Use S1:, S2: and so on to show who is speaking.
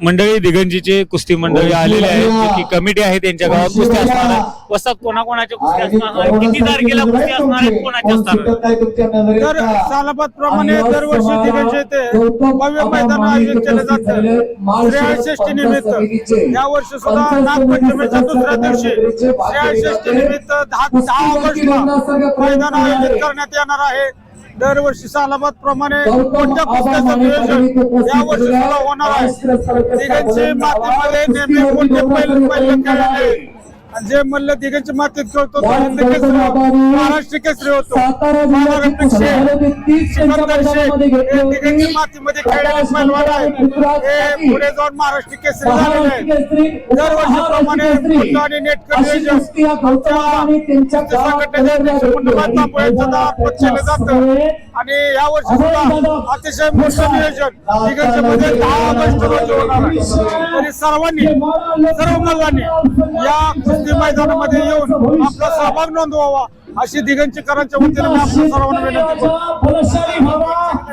S1: मंडळी दिगंजीचे कुस्ती मंडळी आलेले आहेत. की कमिटी आहे त्यांच्या गावात कुस्ती असणार आहे. कोणाकोणाच्या कुस्ती असणार? आहे किती तारखेला कुस्ती असणार आहेत कोणाच्या असणार?
S2: तर सालाबाद प्रमाणे दरवर्षी दिग्गज येथे भव्य मैदान आयोजित केलं जातं. श्रेयषष्ठी निमित्त या वर्षी सुद्धा नागपंचमीच्या दुसऱ्या दिवशी श्रेयषष्ठी निमित्त दहा दहा ऑगस्टला मैदान आयोजित करण्यात येणार आहे. दरवर्षी सालाबाद प्रमाणे कोणत्या कुस्त्याचं नियोजन या वर्षी सुद्धा होणार आहे? दिघांची मातीमध्ये नेहमी पहिलं पहिलं जे मल्ल दिघांची मातीत खेळतो तो हिंद केसरी महाराष्ट्र केसरी होतो. हे मातीमध्ये खेळलेले पैलवान आहेत हे पुढे जाऊन महाराष्ट्र केसरी झालेले आहेत दरवर्षीप्रमाणे आणि नेटकर नियोजन आणि या वर्षी सुद्धा अतिशय मोठं नियोजन. दिग्गजमध्ये दहा ऑगस्ट रोजी होणार आहे. तरी सर्वांनी सर्व मल्लांनी या कुस्ती मैदानामध्ये येऊन आपला सहभाग नोंदवावा अशी दिगंचीकरांच्या वतीने मी आपल्या सर्वांना विनंती करतो.